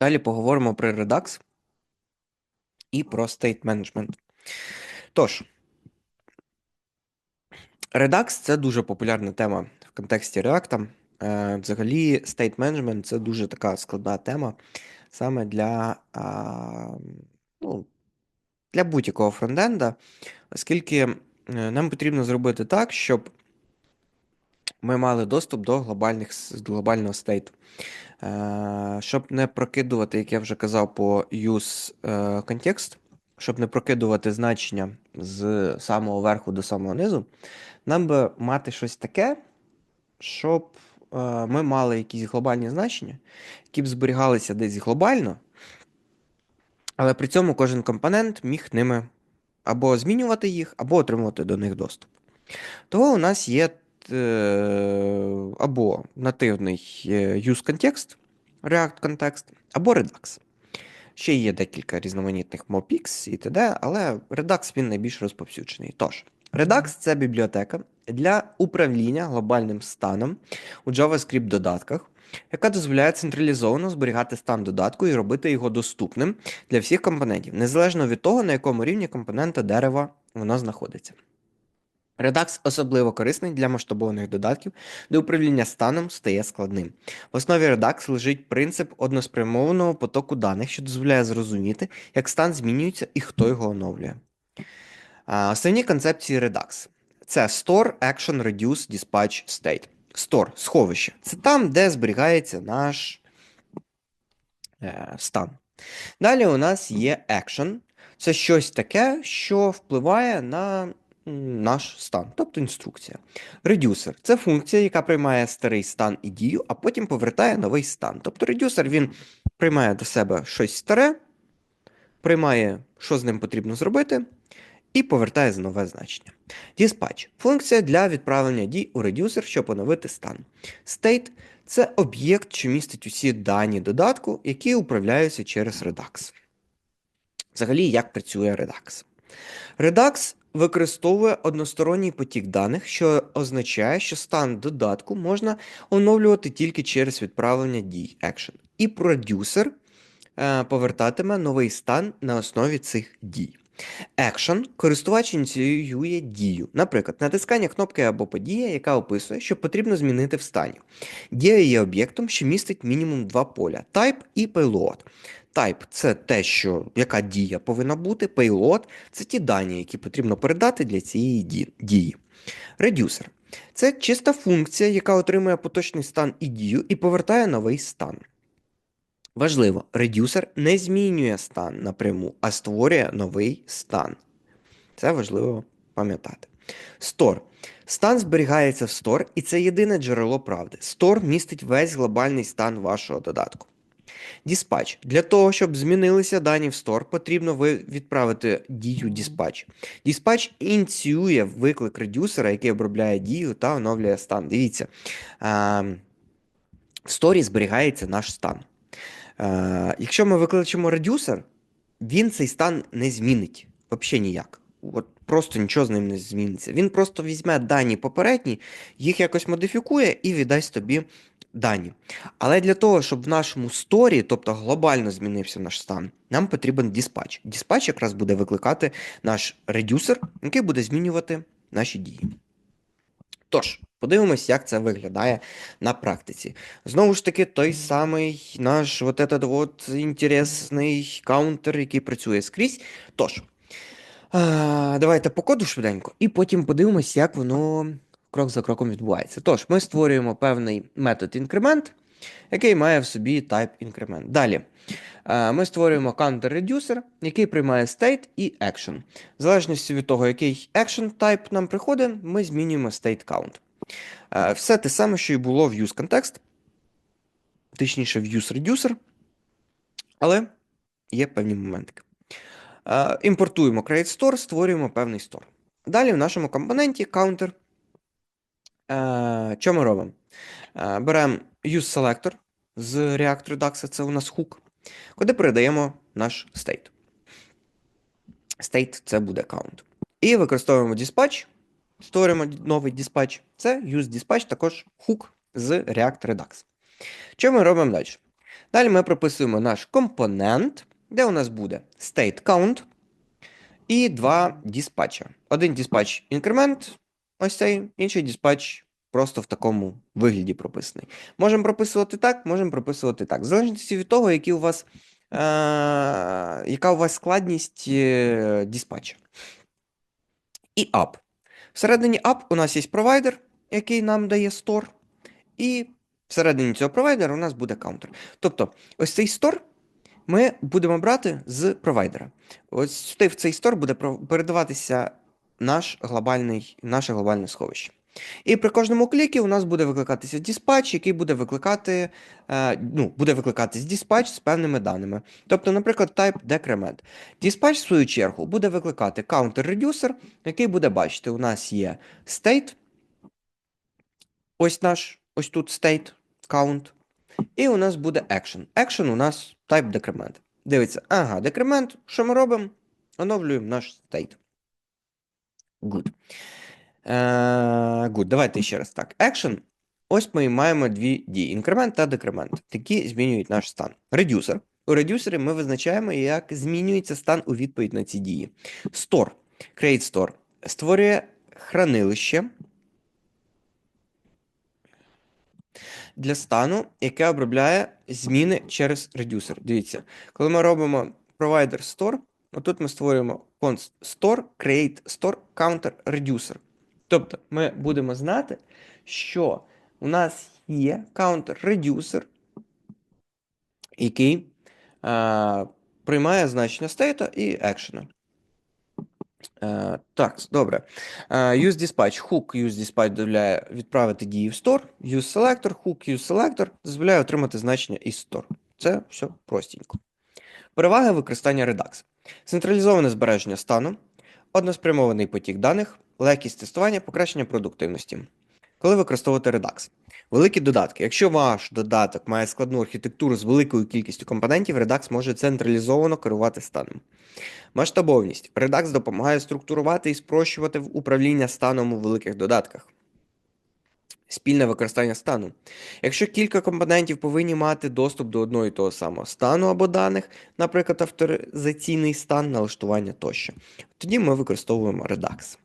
Далі поговоримо про Redux і про State Management. Тож, Redux це дуже популярна тема в контексті React. Е, Взагалі, State Management це дуже така складна тема саме для, ну, для будь-якого фронтенда, оскільки е, нам потрібно зробити так, щоб ми мали доступ до глобальних, глобального стейту. Е, Щоб не прокидувати, як я вже казав, по use е, context, щоб не прокидувати значення з самого верху до самого низу, нам би мати щось таке, щоб е, ми мали якісь глобальні значення, які б зберігалися десь глобально, але при цьому кожен компонент міг ними або змінювати їх, або отримувати до них доступ. Того у нас є або нативний е, use context, React Context, або Redux. Ще є декілька різноманітних MobX і т.д., але Redux він найбільш розповсюджений. Тож, Redux це бібліотека для управління глобальним станом у JavaScript додатках, яка дозволяє централізовано зберігати стан додатку і робити його доступним для всіх компонентів, незалежно від того, на якому рівні компонента дерева воно знаходиться. Redux особливо корисний для масштабованих додатків, де управління станом стає складним. В основі Redux лежить принцип односпрямованого потоку даних, що дозволяє зрозуміти, як стан змінюється і хто його оновлює. Основні концепції Redux це Store, Action, Reduce, Dispatch, State. Store – сховище. Це там, де зберігається наш е, стан. Далі у нас є Action. Це щось таке, що впливає на наш стан, тобто інструкція. Редюсер це функція, яка приймає старий стан і дію, а потім повертає новий стан. Тобто редюсер він приймає до себе щось старе, приймає, що з ним потрібно зробити, і повертає за нове значення. Dispatch – функція для відправлення дій у редюсер, щоб оновити стан. State – це об'єкт, що містить усі дані додатку, які управляються через Redux. Взагалі, як працює Redux? Redux використовує односторонній потік даних, що означає, що стан додатку можна оновлювати тільки через відправлення дій Action. І продюсер е, повертатиме новий стан на основі цих дій. Action користувач ініціює дію, наприклад, натискання кнопки або подія, яка описує, що потрібно змінити в стані. Дія є об'єктом, що містить мінімум два поля type і payload. Type – це те, що яка дія повинна бути, payload – це ті дані, які потрібно передати для цієї дії. Reducer – це чиста функція, яка отримує поточний стан і дію і повертає новий стан. Важливо, редюсер не змінює стан напряму, а створює новий стан. Це важливо пам'ятати. Store. Стан зберігається в Store, і це єдине джерело правди. Store містить весь глобальний стан вашого додатку. Dispatch. Для того, щоб змінилися дані в Store, потрібно відправити дію Dispatch. Dispatch ініціює виклик редюсера, який обробляє дію та оновлює стан. Дивіться, ем, в Store зберігається наш стан. Е, Якщо ми викличемо редюсер, він цей стан не змінить взагалі ніяк. От просто нічого з ним не зміниться. Він просто візьме дані попередні, їх якось модифікує і віддасть тобі дані. Але для того, щоб в нашому сторі, тобто глобально змінився наш стан, нам потрібен диспатч. Диспатч якраз буде викликати наш редюсер, який буде змінювати наші дії. Тож, подивимось, як це виглядає на практиці. Знову ж таки, той самий наш вот этот вот інтересний каунтер, який працює скрізь. Тож, давайте по коду швиденько, і потім подивимось, як воно крок за кроком відбувається. Тож, ми створюємо певний метод інкремент, який має в собі type інкремент. Далі. Ми створюємо counter reducer, який приймає state і action. В залежності від того, який action type нам приходить, ми змінюємо state count. Е, Все те саме, що і було в use context, точніше в use reducer, але є певні моментики. Е, Імпортуємо create store, створюємо певний store. Далі в нашому компоненті counter. Е, Що ми робимо? Беремо use selector з React Redux, це у нас hook, куди передаємо наш state. State це буде count. І використовуємо dispatch, створюємо новий dispatch. Це use dispatch, також hook з React Redux. Що ми робимо далі? Далі ми прописуємо наш компонент, де у нас буде state count і два диспатча. Один диспатч інкремент, ось цей, інший диспатч просто в такому вигляді прописаний. Можемо прописувати так, можемо прописувати так. В залежності від того, які у вас, е- яка у вас складність е- диспатча. І app. Всередині app у нас є провайдер, який нам дає store, і всередині цього провайдера у нас буде каунтер. Тобто, ось цей store ми будемо брати з провайдера. Ось сюди в цей стор буде передаватися наш глобальний, наше глобальне сховище. І при кожному клікі у нас буде викликатися диспатч, який буде викликати, е, ну, буде викликатись диспатч з певними даними. Тобто, наприклад, type decrement. Диспатч, в свою чергу, буде викликати counter-reducer, який буде бачити, у нас є state, ось наш, ось тут state, count, і у нас буде action. Action у нас type decrement. Дивиться, ага, decrement, що ми робимо? Оновлюємо наш state. Good. Е, good. Давайте ще раз так. Action. Ось ми маємо дві дії: інкремент та декремент, які змінюють наш стан. Reducer. У редюсері ми визначаємо, як змінюється стан у відповідь на ці дії. Store. Create store. Створює хранилище для стану, яке обробляє зміни через редюсер. Дивіться, коли ми робимо provider store, отут ми створюємо const store, create store, counter reducer. Тобто ми будемо знати, що у нас є counter reducer, який е, приймає значення state і action. Е, так, добре. Е, use dispatch. Hook use dispatch дозволяє відправити дії в store. Use selector, hook use selector дозволяє отримати значення із store. Це все простенько. Переваги використання Redux. Централізоване збереження стану, односпрямований потік даних, легкість тестування, покращення продуктивності. Коли використовувати Redux? Великі додатки. Якщо ваш додаток має складну архітектуру з великою кількістю компонентів, Redux може централізовано керувати станом. Масштабовність. Redux допомагає структурувати і спрощувати управління станом у великих додатках. Спільне використання стану. Якщо кілька компонентів повинні мати доступ до одного і того самого стану або даних, наприклад, авторизаційний стан, налаштування тощо, тоді ми використовуємо Redux.